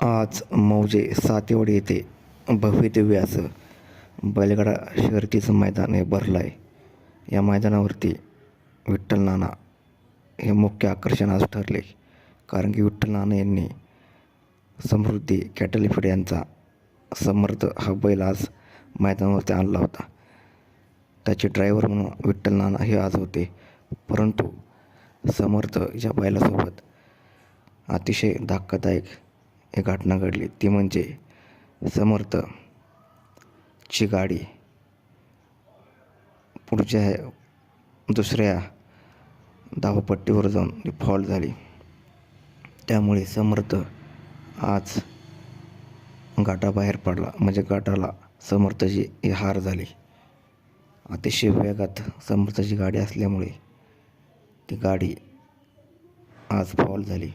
आज मौजे सातेवाडी येथे भव्यदिव्य असं बैलगाडा शर्यतीचं मैदान हे भरलं आहे या मैदानावरती विठ्ठल नाना हे मुख्य आकर्षण आज ठरले. कारण की विठ्ठल नाना यांनी समृद्धी कॅटलिफिड यांचा समर्थ हा बैल आज मैदानावरती आणला होता. त्याचे ड्रायव्हर म्हणून विठ्ठल नाना हे आज होते. परंतु समर्थ या बैलासोबत अतिशय धक्कादायक एक घटना घडली. ती म्हणजे समर्थची गाडी पुढच्या दुसऱ्या धावपट्टीवर जाऊन ती फॉल झाली. त्यामुळे समर्थ आज गाठाबाहेर पडला. म्हणजे गाठाला समर्थची हार झाली. अतिशय वेगात समर्थची गाडी असल्यामुळे ती गाडी आज फॉल झाली.